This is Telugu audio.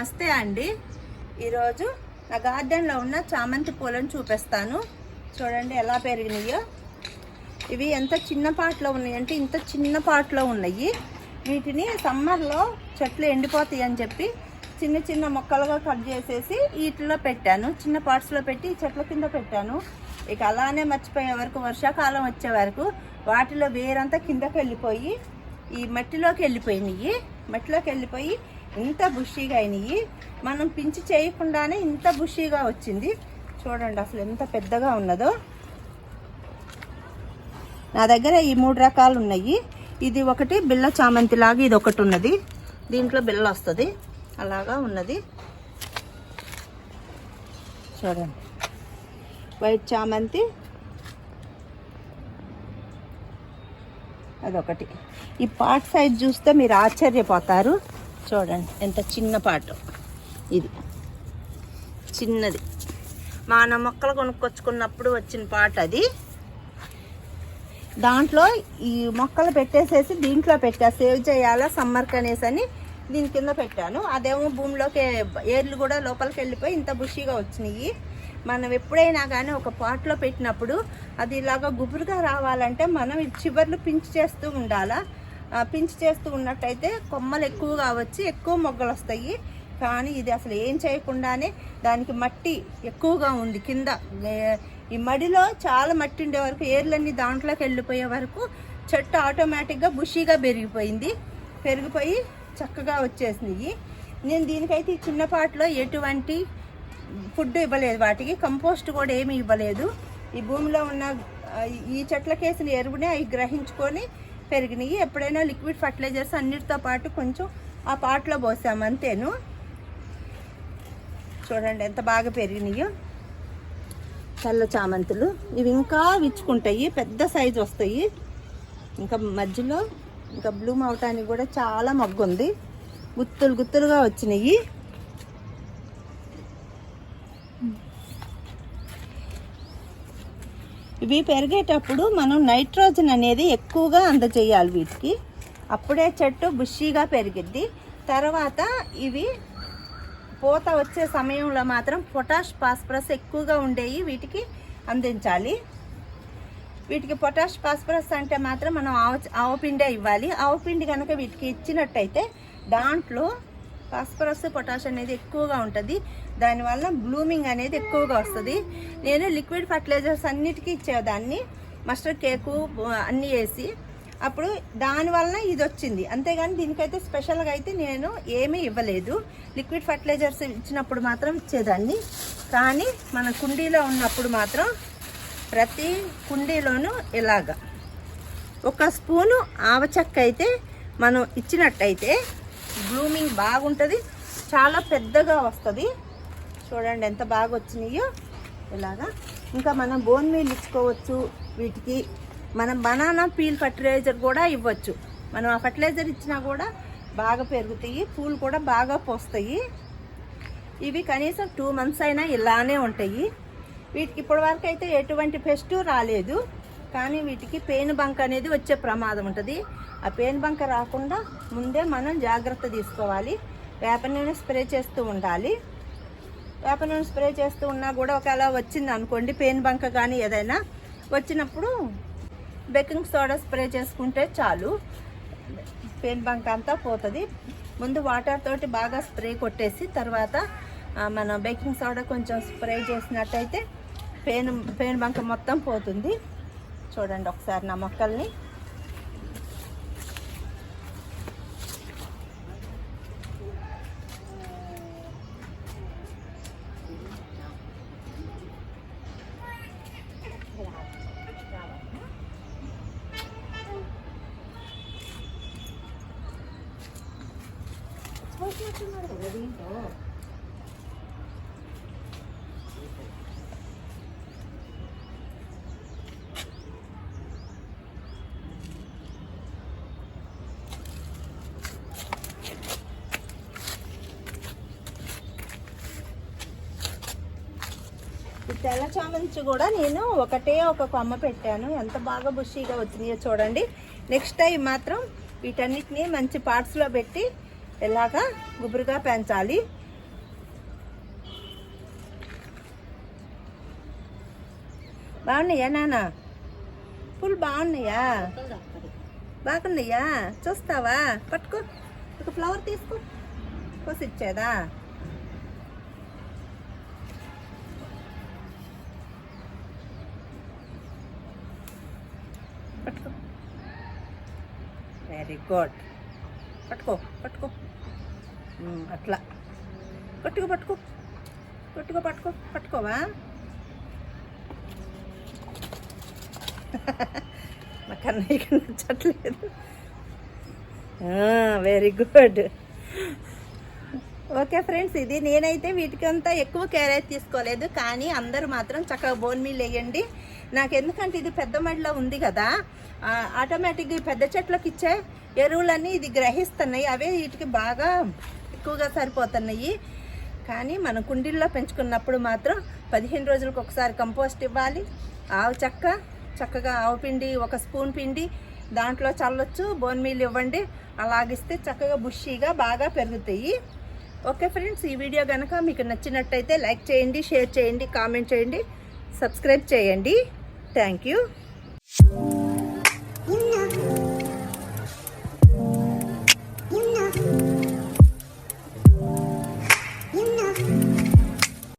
నమస్తే అండి. ఈరోజు నా గార్డెన్లో ఉన్న చామంతి పూలను చూపిస్తాను. చూడండి ఎలా పెరిగినాయో. ఇవి ఎంత చిన్న పాటలో ఉన్నాయంటే ఇంత చిన్న పాటలో ఉన్నాయి. వీటిని సమ్మర్లో చెట్లు ఎండిపోతాయి అని చెప్పి చిన్న చిన్న మొక్కలుగా కట్ చేసేసి వీటిలో పెట్టాను. చిన్న పార్ట్స్లో పెట్టి చెట్ల కింద పెట్టాను. ఇక అలానే మర్చిపోయే వరకు వర్షాకాలం వచ్చే వరకు వాటిలో వేరంతా కిందకి వెళ్ళిపోయి ఈ మట్టిలోకి వెళ్ళిపోయినాయి. మట్టిలోకి వెళ్ళిపోయి ఇంత బుషీగా అయినాయి. మనం పించి చేయకుండానే ఇంత బుషీగా వచ్చింది. చూడండి అసలు ఎంత పెద్దగా ఉన్నదో. నా దగ్గర ఈ మూడు రకాలు ఉన్నాయి. ఇది ఒకటి బిళ్ళ చామంతి లాగా ఇది ఒకటి ఉన్నది. దీంట్లో బిళ్ళ వస్తుంది. అలాగా ఉన్నది. చూడండి. వైట్ చామంతి. అదొకటి. ఈ పార్ట్ సైజ్ చూస్తే మీరు ఆశ్చర్యపోతారు. చూడండి ఎంత చిన్న పాట. ఇది. చిన్నది. మన మొక్కలు కొనుక్కొచ్చుకున్నప్పుడు వచ్చిన పాట అది. దాంట్లో ఈ మొక్కలు పెట్టేసేసి దీంట్లో పెట్టా. సేవ్ చేయాలా సమ్మర్ కనేసి అని దీని కింద పెట్టాను. అదేమో భూమిలోకి ఏర్లు కూడా లోపలికి వెళ్ళిపోయి ఇంత బుషిగా వచ్చినాయి. మనం ఎప్పుడైనా కానీ ఒక పాట్లో పెట్టినప్పుడు అది ఇలాగ గుబురుగా రావాలంటే మనం చివర్లు పించి చేస్తూ ఉండాలా? పించి చేస్తూ ఉన్నట్టయితే కొమ్మలు ఎక్కువగా వచ్చి ఎక్కువ మొగ్గలు వస్తాయి. కానీ ఇది అసలు ఏం చేయకుండానే దానికి మట్టి ఎక్కువగా ఉంది కింద. ఈ మడిలో చాలా మట్టి ఉండే వరకు ఏర్లన్నీ దాంట్లోకి వెళ్ళిపోయే వరకు చెట్టు ఆటోమేటిక్గా బుషీగా పెరిగిపోయింది. పెరిగిపోయి చక్కగా వచ్చేసినాయి. నేను దీనికైతే ఈ చిన్నపాటిలో ఎటువంటి ఫుడ్ ఇవ్వలేదు వాటికి. కంపోస్ట్ కూడా ఏమీ ఇవ్వలేదు. ఈ భూమిలో ఉన్న ఈ చెట్లకేసిన ఎరువునే అవి గ్రహించుకొని పెరిగినాయి. ఎప్పుడైనా లిక్విడ్ ఫర్టిలైజర్స్ అన్నిటితో పాటు కొంచెం ఆ పాటలో పోసాము అంతేను. చూడండి ఎంత బాగా పెరిగినాయో. తెల్ల చామంతులు. ఇవి ఇంకా విచ్చుకుంటాయి. పెద్ద సైజు వస్తాయి. ఇంకా మధ్యలో ఇంకా బ్లూమ్ అవటానికి కూడా చాలా మగ్గు ఉంది. గుత్తులు గుత్తులుగా వచ్చినాయి. ఇవి పెరిగేటప్పుడు మనం నైట్రోజన్ అనేది ఎక్కువగా అందజేయాలి వీటికి. అప్పుడే చెట్టు బుషీగా పెరిగిద్ది. తర్వాత ఇవి పూత వచ్చే సమయంలో మాత్రం పొటాష్ ఫాస్ఫరస్ ఎక్కువగా ఉండేవి వీటికి అందించాలి. వీటికి పొటాష్ ఫాస్ఫరస్ అంటే మాత్రం మనం ఆవు ఆవపిండే ఇవ్వాలి. ఆవపిండి కనుక వీటికి ఇచ్చినట్టయితే దాంట్లో ఫాస్ఫరస్ పొటాష్ అనేది ఎక్కువగా ఉంటుంది. దానివల్ల బ్లూమింగ్ అనేది ఎక్కువగా వస్తుంది. నేను లిక్విడ్ ఫర్టిలైజర్స్ అన్నిటికీ ఇచ్చేదాన్ని మస్టర్డ్ కేకు అన్నీ వేసి. అప్పుడు దానివల్ల ఇది వచ్చింది అంతేగాని దీనికైతే స్పెషల్గా అయితే నేను ఏమీ ఇవ్వలేదు. లిక్విడ్ ఫర్టిలైజర్స్ ఇచ్చినప్పుడు మాత్రం ఇచ్చేదాన్ని. కానీ మన కుండీలో ఉన్నప్పుడు మాత్రం ప్రతి కుండీలోనూ ఇలాగా. ఒక స్పూను ఆవచక్క అయితే మనం ఇచ్చినట్టయితే బ్లూమింగ్ బాగుంటుంది. చాలా పెద్దగా వస్తుంది. చూడండి ఎంత బాగా వచ్చినాయో. ఇలాగా. ఇంకా మనం బోన్ మీల్ ఇచ్చుకోవచ్చు వీటికి. మనం బనానా పీల్ ఫర్టిలైజర్ కూడా ఇవ్వచ్చు. మనం ఆ ఫర్టిలైజర్ ఇచ్చినా కూడా బాగా పెరుగుతాయి. పూలు కూడా బాగా పోస్తాయి. ఇవి కనీసం టూ మంత్స్ అయినా ఇలానే ఉంటాయి. వీటికి ఇప్పటి వరకు అయితే ఎటువంటి పెస్ట్ రాలేదు. కానీ వీటికి పెయిన్ బంక అనేది వచ్చే ప్రమాదం ఉంటుంది. ఆ పేను బంక రాకుండా ముందే మనం జాగ్రత్త తీసుకోవాలి. వేప నూనె స్ప్రే చేస్తూ ఉండాలి. వేప నూనె స్ప్రే చేస్తూ ఉన్నా కూడా ఒకవేళ వచ్చింది అనుకోండి పెయిన్ బంక కానీ ఏదైనా వచ్చినప్పుడు బేకింగ్ సోడా స్ప్రే చేసుకుంటే చాలు. పెయిన్ బంక్ అంతా పోతుంది. ముందు వాటర్ తోటి బాగా స్ప్రే కొట్టేసి తర్వాత మన బేకింగ్ సోడా కొంచెం స్ప్రే చేసినట్టయితే పెయిన్ పెయిన్ బంక మొత్తం పోతుంది. చూడండి ఒకసారి నా మొక్కల్ని ఈ తెల్ల చామంతి కూడా నేను ఒకటే ఒక కొమ్మ పెట్టాను. ఎంత బాగా బుషీగా వచ్చినాయో చూడండి. నెక్స్ట్ టైం మాత్రం వీటన్నిటిని మంచి పార్ట్స్లో పెట్టి ఇలాగా గుబురుగా పెంచాలి. బాగున్నాయా నాన్న? పూలు బాగున్నాయా? బాగున్నాయా? చూస్తావా? పట్టుకో. ఒక ఫ్లవర్ తీసుకో. కోసి పట్టుకో వెరీ గుడ్ పట్టుకో. పట్టుకో అట్లా. కొట్టుకో పట్టుకో. కొట్టుకో పట్టుకో పట్టుకోవా? మా కన్నయ్యకి నచ్చట్లేదు. వెరీ గుడ్ ఓకే ఫ్రెండ్స్ ఇది నేనైతే వీటికంతా ఎక్కువ కేర్ అయితే తీసుకోలేదు కానీ అందరూ మాత్రం చక్కగా బోన్ మీల్ వేయండి. నాకు ఎందుకంటే ఇది పెద్ద మడిలో ఉంది కదా ఆటోమేటిక్గా పెద్ద చెట్లకు ఇచ్చే ఎరువులన్నీ ఇది గ్రహిస్తున్నాయి. అవే వీటికి బాగా ఎక్కువగా సరిపోతున్నాయి. కానీ మనం కుండీల్లో పెంచుకున్నప్పుడు మాత్రం పదిహేను రోజులకు ఒకసారి కంపోస్ట్ ఇవ్వాలి. ఆవు చెక్క చక్కగా ఆవు పిండి ఒక స్పూన్ పిండి దాంట్లో చల్లొచ్చు బోన్ మీల్ ఇవ్వండి. అలాగిస్తే చక్కగా బుషీగా బాగా పెరుగుతాయి. ఓకే ఫ్రెండ్స్ ఈ వీడియో కనుక మీకు నచ్చినట్టయితే లైక్ చేయండి షేర్ చేయండి కామెంట్ చేయండి సబ్స్క్రైబ్ చేయండి. Thank you.